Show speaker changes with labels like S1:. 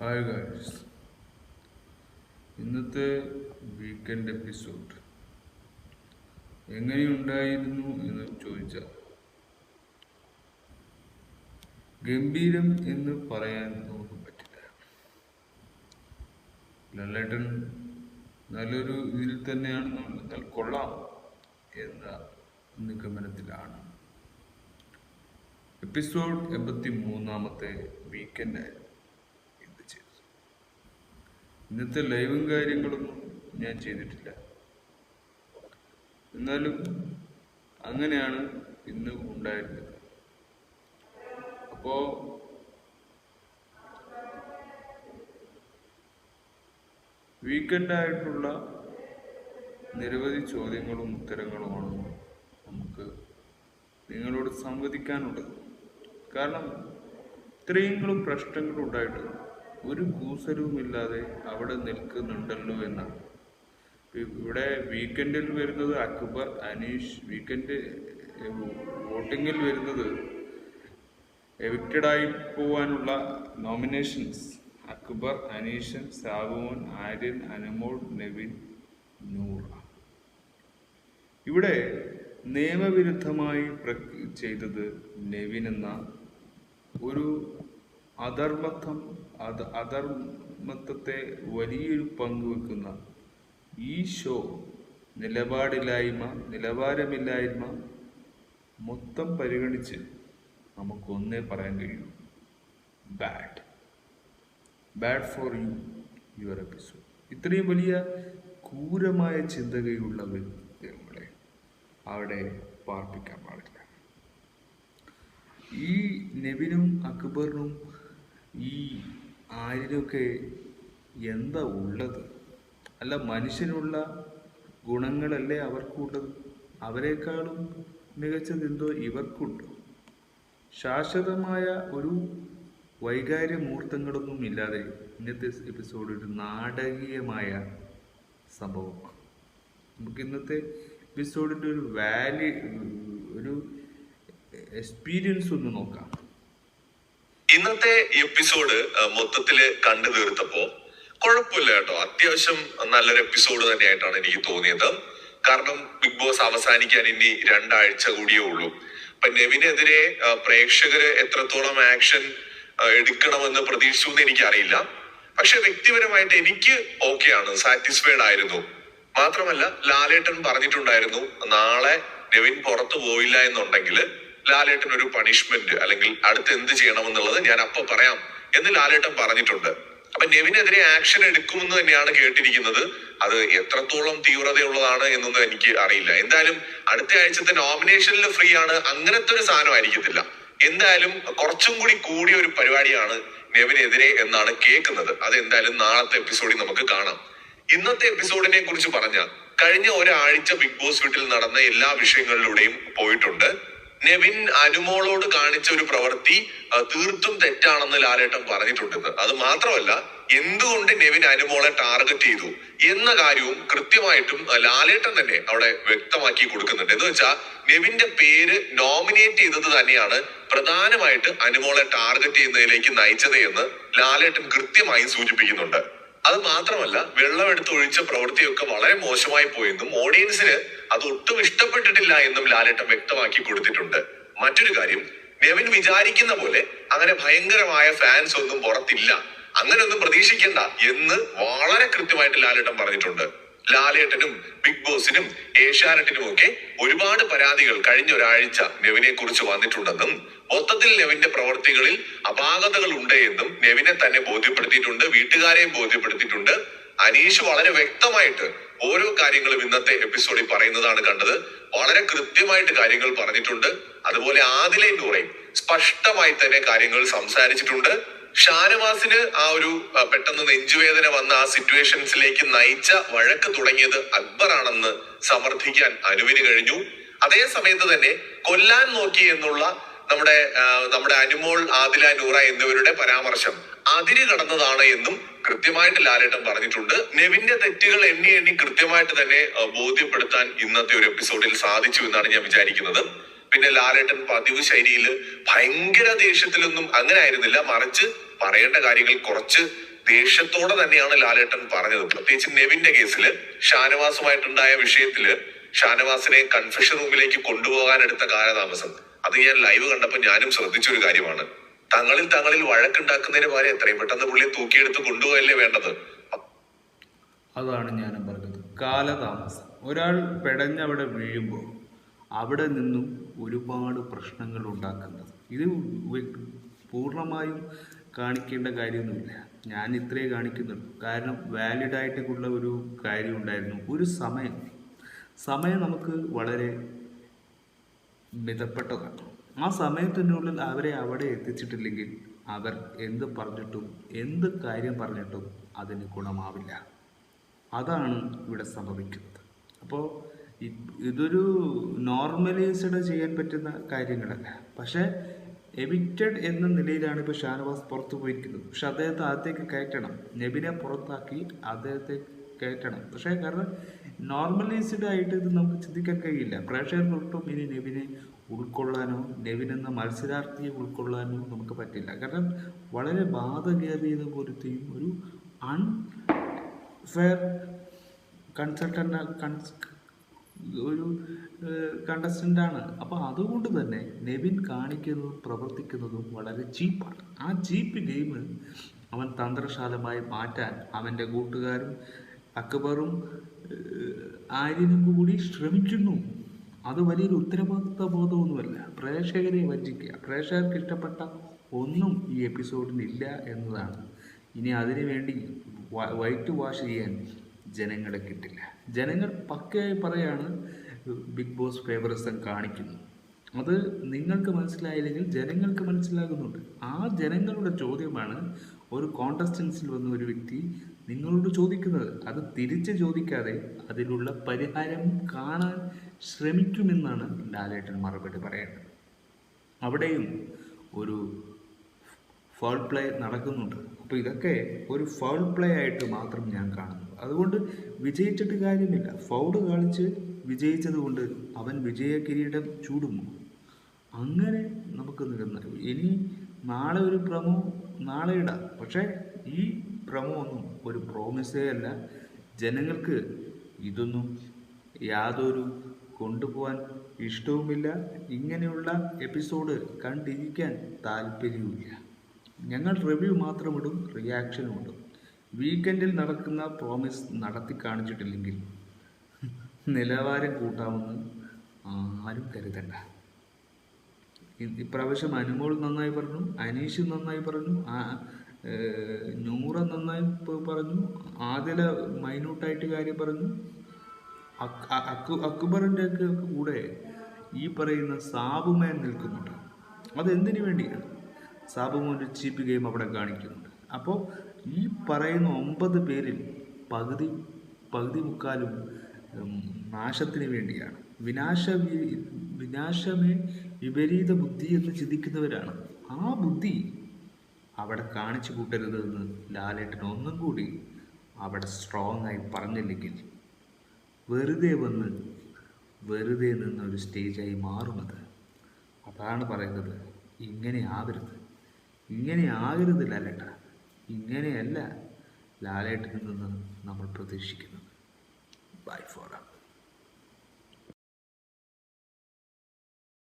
S1: Hi guys ഇന്നത്തെ weekend episode എങ്ങനെയുണ്ടായിരുന്നു എന്ന് ചോദിച്ച ഗംഭീരം എന്ന് പറയാൻ നമുക്ക് പറ്റില്ല. ലല്ലേട്ടൻ നല്ലൊരു ഇതിൽ തന്നെയാണ് നമ്മൾ. കൊള്ളാം എന്ന നിഗമനത്തിലാണ്. എപ്പിസോഡ് എൺപത്തി മൂന്നാമത്തെ വീക്കെൻഡായിരുന്നു ഇത് ചെയ്തത്. ഇന്നത്തെ ലൈവും കാര്യങ്ങളൊന്നും ഞാൻ ചെയ്തിട്ടില്ല. എന്നാലും അങ്ങനെയാണ് ഇന്ന് ഉണ്ടായിരുന്നത്. അപ്പോ വീക്കെൻഡായിട്ടുള്ള നിരവധി ചോദ്യങ്ങളും ഉത്തരങ്ങളുമാണ് നമുക്ക് നിങ്ങളോട് സംവദിക്കാനുള്ളത്. കാരണം ഇത്രയെങ്കിലും പ്രശ്നങ്ങളും ഉണ്ടായിട്ട് ഒരു കൂസലുമില്ലാതെ അവിടെ നിൽക്കുന്നുണ്ടല്ലോ എന്നാണ്. ഇവിടെ വീക്കെൻഡിൽ വരുന്നത് അക്ബർ അനീഷ് വീക്കെൻഡ് വോട്ടിങ്ങിൽ വരുന്നത് എവിക്റ്റഡായി പോവാനുള്ള നോമിനേഷൻസ്. അക്ബർ അനീഷൻ സാബുമോൻ ആര്യൻ അനമോൾ നെവിൻ നൂറ. ഇവിടെ നിയമവിരുദ്ധമായി ചെയ്തത് നെവിൻ എന്ന ഒരു അധർമ്മത്വം അത് അധർമ്മത്വത്തെ വലിയൊരു പങ്ക് വെക്കുന്ന ഈ ഷോ നിലപാടില്ലായ്മ നിലവാരമില്ലായ്മ മൊത്തം പരിഗണിച്ച് നമുക്കൊന്നേ പറയാൻ കഴിയൂ. Bad bad for you your episode ഇത്രയും വലിയ ക്രൂരമായ ചിന്തകയുള്ള വ്യക്തികളെ അവിടെ പാർപ്പിക്കാൻ പാടില്ല. ഈ നെബിനും അക്ബറിനും ഈ ആര്യനൊക്കെ എന്താ ഉള്ളത്? അല്ല മനുഷ്യനുള്ള ഗുണങ്ങളല്ലേ അവർക്കുള്ളത്? അവരെക്കാളും മികച്ചത് എന്തോ ഇവർക്കുണ്ട്. ശാശ്വതമായ ഒരു വൈകാര്യ മുഹൂർത്തങ്ങളൊന്നും ഇല്ലാതെ ഇന്നത്തെ എപ്പിസോഡ് ഒരു നാടകീയമായ സംഭവമാണ് നമുക്ക് ഇന്നത്തെ എപ്പിസോഡിന്റെ ഒരു വാലി ഒരു എക്സ്പീരിയൻസ് ഒന്ന് നോക്കാം.
S2: ഇന്നത്തെ എപ്പിസോഡ് മൊത്തത്തിൽ കണ്ടു തീർത്തപ്പോ കുഴപ്പമില്ല കേട്ടോ. അത്യാവശ്യം നല്ലൊരു എപ്പിസോഡ് തന്നെയായിട്ടാണ് എനിക്ക് തോന്നിയത്. കാരണം ബിഗ് ബോസ് അവസാനിക്കാൻ ഇനി രണ്ടാഴ്ച കൂടിയേ ഉള്ളൂ. അപ്പൊ നെവിനെതിരെ പ്രേക്ഷകര് എത്രത്തോളം ആക്ഷൻ എടുക്കണമെന്ന് പ്രതീക്ഷിച്ചു എന്ന് എനിക്കറിയില്ല. പക്ഷെ വ്യക്തിപരമായിട്ട് എനിക്ക് ആണ്. സാറ്റിസ്ഫൈഡ് ആയിരുന്നു. മാത്രമല്ല ലാലേട്ടൻ പറഞ്ഞിട്ടുണ്ടായിരുന്നു നാളെ നെവിൻ പുറത്തു പോയില്ല എന്നുണ്ടെങ്കിൽ ലാലേട്ടൻ ഒരു പണിഷ്മെന്റ് അല്ലെങ്കിൽ അടുത്ത് എന്ത് ചെയ്യണം എന്നുള്ളത് ഞാൻ അപ്പൊ പറയാം എന്ന് ലാലേട്ടൻ പറഞ്ഞിട്ടുണ്ട്. അപ്പൊ നെവിനെതിരെ ആക്ഷൻ എടുക്കുമെന്ന് തന്നെയാണ് കേട്ടിരിക്കുന്നത്. അത് എത്രത്തോളം തീവ്രതയുള്ളതാണ് എന്നൊന്നും എനിക്ക് അറിയില്ല. എന്തായാലും അടുത്ത ആഴ്ചത്തെ നോമിനേഷനിൽ ഫ്രീ ആണ്. അങ്ങനത്തെ ഒരു സാധനം ആയിരിക്കത്തില്ല. എന്തായാലും കുറച്ചും കൂടി കൂടിയ ഒരു പരിപാടിയാണ് നെവിനെതിരെ എന്നാണ് കേൾക്കുന്നത്. അത് എന്തായാലും നാളത്തെ എപ്പിസോഡിൽ നമുക്ക് കാണാം. ഇന്നത്തെ എപ്പിസോഡിനെ കുറിച്ച് പറഞ്ഞ കഴിഞ്ഞ ഒരാഴ്ച ബിഗ് ബോസ് വീട്ടിൽ നടന്ന എല്ലാ വിഷയങ്ങളിലൂടെയും പോയിട്ടുണ്ട്. നെവിൻ അനുമോളോട് കാണിച്ച ഒരു പ്രവൃത്തി തീർത്തും തെറ്റാണെന്ന് ലാലേട്ടൻ പറഞ്ഞിട്ടുണ്ടെന്ന് അത് മാത്രമല്ല എന്തുകൊണ്ട് നെവിൻ അനുമോളെ ടാർഗറ്റ് ചെയ്തു എന്ന കാര്യവും കൃത്യമായിട്ടും ലാലേട്ടൻ തന്നെ അവിടെ വ്യക്തമാക്കി കൊടുക്കുന്നുണ്ട്. എന്ന് വെച്ചാൽ നെവിന്റെ പേര് നോമിനേറ്റ് ചെയ്തത് തന്നെയാണ് പ്രധാനമായിട്ട് അനുമോളെ ടാർഗറ്റ് ചെയ്യുന്നതിലേക്ക് നയിച്ചത് എന്ന് ലാലേട്ടൻ കൃത്യമായും സൂചിപ്പിക്കുന്നുണ്ട്. അത് മാത്രമല്ല വെള്ളമെടുത്ത് ഒഴിച്ച പ്രവൃത്തിയൊക്കെ വളരെ മോശമായി പോയെന്നും ഓഡിയൻസിന് അത് ഒട്ടും ഇഷ്ടപ്പെട്ടിട്ടില്ല എന്നും ലാലേട്ടൻ വ്യക്തമാക്കി കൊടുത്തിട്ടുണ്ട്. മറ്റൊരു കാര്യം നെവിൻ വിചാരിക്കുന്ന പോലെ അങ്ങനെ ഭയങ്കരമായ ഫാൻസ് ഒന്നും പുറത്തില്ല. അങ്ങനെ ഒന്നും പ്രതീക്ഷിക്കണ്ട എന്ന് വളരെ കൃത്യമായിട്ട് ലാലേട്ടൻ പറഞ്ഞിട്ടുണ്ട്. ലാലേട്ടനും ബിഗ് ബോസിനും ഏഷ്യാനെറ്റിനും ഒക്കെ ഒരുപാട് പരാതികൾ കഴിഞ്ഞ ഒരാഴ്ച നെവിനെ കുറിച്ച് വന്നിട്ടുണ്ടെന്നും മൊത്തത്തിൽ നെവിന്റെ പ്രവർത്തികളിൽ അപാകതകൾ ഉണ്ട് എന്നും നെവിനെ തന്നെ ബോധ്യപ്പെടുത്തിയിട്ടുണ്ട് വീട്ടുകാരെയും ബോധ്യപ്പെടുത്തിയിട്ടുണ്ട്. അനീഷ് വളരെ വ്യക്തമായിട്ട് ഓരോ കാര്യങ്ങളും ഇന്നത്തെ എപ്പിസോഡിൽ പറയുന്നതാണ് കണ്ടത്. വളരെ കൃത്യമായിട്ട് കാര്യങ്ങൾ പറഞ്ഞിട്ടുണ്ട്. അതുപോലെ ആദിലെ നൂറയും സ്പഷ്ടമായി തന്നെ കാര്യങ്ങൾ സംസാരിച്ചിട്ടുണ്ട്. ഷാനവാസിന് ആ ഒരു പെട്ടെന്ന് നെഞ്ചുവേദന വന്ന ആ സിറ്റുവേഷൻസിലേക്ക് നയിച്ച വഴക്ക് തുടങ്ങിയത് അക്ബറാണെന്ന് സമർത്ഥിക്കാൻ അനുവിന് കഴിഞ്ഞു. അതേ സമയത്ത് തന്നെ കൊല്ലാൻ നോക്കി എന്നുള്ള നമ്മുടെ നമ്മുടെ അനുമോൾ ആദില നൂറ എന്നിവരുടെ പരാമർശം അതിര് കടന്നതാണ് എന്നും കൃത്യമായിട്ട് ലാലേട്ടൻ പറഞ്ഞിട്ടുണ്ട്. നെവിന്റെ തെറ്റുകൾ എണ്ണി എണ്ണി കൃത്യമായിട്ട് തന്നെ ബോധ്യപ്പെടുത്താൻ ഇന്നത്തെ ഒരു എപ്പിസോഡിൽ സാധിച്ചു എന്നാണ് ഞാൻ വിചാരിക്കുന്നത്. പിന്നെ ലാലേട്ടൻ പതിവ് ശൈലിയിൽ ഭയങ്കര ദേഷ്യത്തിലൊന്നും അങ്ങനെ ആയിരുന്നില്ല. മറിച്ച് പറയേണ്ട കാര്യങ്ങൾ കുറച്ച് ദേഷ്യത്തോടെ തന്നെയാണ് ലാലേട്ടൻ പറഞ്ഞത്. പ്രത്യേകിച്ച് നെവിന്റെ കേസിൽ ഷാനവാസുമായിട്ടുണ്ടായ വിഷയത്തിൽ ഷാനവാസിനെ കൺഫെഷൻ റൂമിലേക്ക് കൊണ്ടുപോകാൻ എടുത്ത കാലതാമസം. അത് ഞാൻ ലൈവ് കണ്ടപ്പോൾ ഞാനും ശ്രദ്ധിച്ച ഒരു കാര്യമാണ്. തങ്ങളിൽ തങ്ങളിൽ വഴക്കുണ്ടാക്കുന്നതിന് പകരം എത്രയും പെട്ടെന്ന് പുള്ളിയെ തൂക്കിയെടുത്ത് കൊണ്ടുപോകല്ലേ വേണ്ടത്?
S1: അതാണ് ഞാൻ പറഞ്ഞത്. കാലതാമസം. ഒരാൾ പെടഞ്ഞവിടെ വീഴുമ്പോൾ അവിടെ നിന്നും ഒരുപാട് പ്രശ്നങ്ങൾ ഉണ്ടാക്കുന്നത്. ഇത് പൂർണമായും കാണിക്കേണ്ട കാര്യമൊന്നുമില്ല. ഞാൻ ഇത്രേ കാണിക്കുന്നുള്ളൂ. കാരണം വാലിഡ് ആയിട്ടുള്ള ഒരു കാര്യം ഉണ്ടായിരുന്നു. ഒരു സമയം. സമയം നമുക്ക് വളരെ മിതപ്പെട്ടതാണ്. ആ സമയത്തിനുള്ളിൽ അവരെ അവിടെ എത്തിച്ചിട്ടില്ലെങ്കിൽ അവർ എന്ത് പറഞ്ഞിട്ടും എന്ത് കാര്യം പറഞ്ഞിട്ടും അതിന് ഗുണമാവില്ല. അതാണ് ഇവിടെ സംഭവിക്കുന്നത്. അപ്പോൾ ഇതൊരു നോർമലൈസ്ഡ് ചെയ്യാൻ പറ്റുന്ന കാര്യങ്ങളല്ല. പക്ഷേ എവിക്റ്റഡ് എന്ന നിലയിലാണ് ഇപ്പോൾ ഷാനവാസ് പുറത്തു പോയിരിക്കുന്നത്. പക്ഷെ അദ്ദേഹത്തെ അകത്തേക്ക് കയറ്റണം. നെബിനെ പുറത്താക്കി അദ്ദേഹത്തെ കയറ്റണം. പക്ഷേ കാരണം നോർമലൈസ്ഡ് ആയിട്ട് ഇത് നമുക്ക് ചിന്തിക്കാൻ കഴിയില്ല. പ്രേക്ഷകർക്കൊട്ടും ഇനി നെബിനെ ഉൾക്കൊള്ളാനോ നെവിനെന്ന മത്സരാർത്ഥിയെ ഉൾക്കൊള്ളാനോ നമുക്ക് പറ്റില്ല. കാരണം വളരെ ബാധകേറിയത് പോലത്തെയും ഒരു അൺ ഫെയർ കൺസൾട്ടന്റ് കൺസ് ഒരു കണ്ടസ്റ്റന്റാണ് അപ്പോൾ അതുകൊണ്ട് തന്നെ നെവിൻ കാണിക്കുന്നതും പ്രവർത്തിക്കുന്നതും വളരെ ചീപ്പാണ്. ആ ചീപ്പ് ഗെയിം അവൻ തന്ത്രശാലമായി മാറ്റാൻ അവന്റെ കൂട്ടുകാരും അക്ബറും ആര്യനും കൂടി ശ്രമിക്കുന്നു. അത് വലിയൊരു ഉത്തരവാദിത്ത ബോധമൊന്നുമല്ല പ്രേക്ഷകരെ വഞ്ചിക്കുക. പ്രേക്ഷകർക്ക് ഇഷ്ടപ്പെട്ട ഒന്നും ഈ എപ്പിസോഡിനില്ല എന്നതാണ്. ഇനി അതിനു വേണ്ടി വൈറ്റ് വാഷ് ചെയ്യാൻ ജനങ്ങളെ കിട്ടില്ല. ജനങ്ങൾ പക്കയായി പറയാണ് ബിഗ് ബോസ് ഫേവറിസം കാണിക്കുന്നു. അത് നിങ്ങൾക്ക് മനസ്സിലായില്ലെങ്കിൽ ജനങ്ങൾക്ക് മനസ്സിലാകുന്നുണ്ട്. ആ ജനങ്ങളുടെ ചോദ്യമാണ് ഒരു കോണ്ടസ്റ്റൻസിൽ വന്ന ഒരു വ്യക്തി നിങ്ങളോട് ചോദിക്കുന്നത്. അത് തിരിച്ച് ചോദിക്കാതെ അതിനുള്ള പരിഹാരം കാണാൻ ശ്രമിക്കുമെന്നാണ് ലാലേട്ടൻ മറുപടി പറയേണ്ടത്. അവിടെയും ഒരു ഫൗൾ പ്ലേ നടക്കുന്നുണ്ട്. അപ്പോൾ ഇതൊക്കെ ഒരു ഫൗൾ പ്ലേ ആയിട്ട് മാത്രം ഞാൻ കാണുന്നു അതുകൊണ്ട് വിജയിച്ചിട്ട് കാര്യമില്ല. ഫൗഡ് കളിച്ച് വിജയിച്ചതുകൊണ്ട് അവൻ വിജയ കിരീടം ചൂടുമോ അങ്ങനെ നമുക്ക് നിൽക്കുന്ന ഇനി നാളെ ഒരു പ്രമോ നാളെ ഇടാം. പക്ഷേ ഈ പ്രമോ ഒന്നും ഒരു പ്രോമിസേ അല്ല. ജനങ്ങൾക്ക് ഇതൊന്നും യാതൊരു കൊണ്ടുപോകാൻ ഇഷ്ടവുമില്ല. ഇങ്ങനെയുള്ള എപ്പിസോഡ് കണ്ടിരിക്കാൻ താല്പര്യവുമില്ല. ഞങ്ങൾ റിവ്യൂ മാത്രം ഇടും റിയാക്ഷനും ഇടും. വീക്കെൻഡിൽ നടക്കുന്ന പ്രോമിസ് നടത്തി കാണിച്ചിട്ടില്ലെങ്കിൽ നിലവാരം കൂട്ടാമെന്ന് ആരും കരുതണ്ട. ഇപ്രാവശ്യം അനുമോൾ നന്നായി പറഞ്ഞു അനീഷ് നന്നായി പറഞ്ഞു നൂറ നന്നായി പറഞ്ഞു ആദില മൈന്യൂട്ടായിട്ട് കാര്യം പറഞ്ഞു. അക്ബറിന്റെ ഒക്കെ കൂടെ ഈ പറയുന്ന സാബുമേൻ നിൽക്കുന്നുണ്ട്. അതെന്തിനു വേണ്ടിയാണ്? സാബുമോൻ ഒരു ചീപ്പ് ഗെയിം അവിടെ കാണിക്കുന്നുണ്ട്. അപ്പോൾ ഈ പറയുന്ന ഒമ്പത് പേരിൽ പകുതി പകുതി മുക്കാലും നാശത്തിന് വേണ്ടിയാണ്. വിനാശ വിനാശമേ വിപരീത ബുദ്ധി എന്ന് ചിന്തിക്കുന്നവരാണ്. ആ ബുദ്ധി അവിടെ കാണിച്ചു കൂട്ടരുതെന്ന് ലാലേട്ടൻ ഒന്നും കൂടി അവിടെ സ്ട്രോങ് ആയി പറഞ്ഞില്ലെങ്കിൽ വെറുതെ വന്ന് വെറുതെ നിന്ന ഒരു സ്റ്റേജായി മാറുന്നത്. അതാണ് പറയുന്നത്. ഇങ്ങനെ ആവരുത്. ഇങ്ങനെ ആകരുത് ലാലേട്ട ഇങ്ങനെയല്ല ലാലേട്ടനിൽ നിന്ന് നമ്മൾ പ്രതീക്ഷിക്കുന്നത്. By four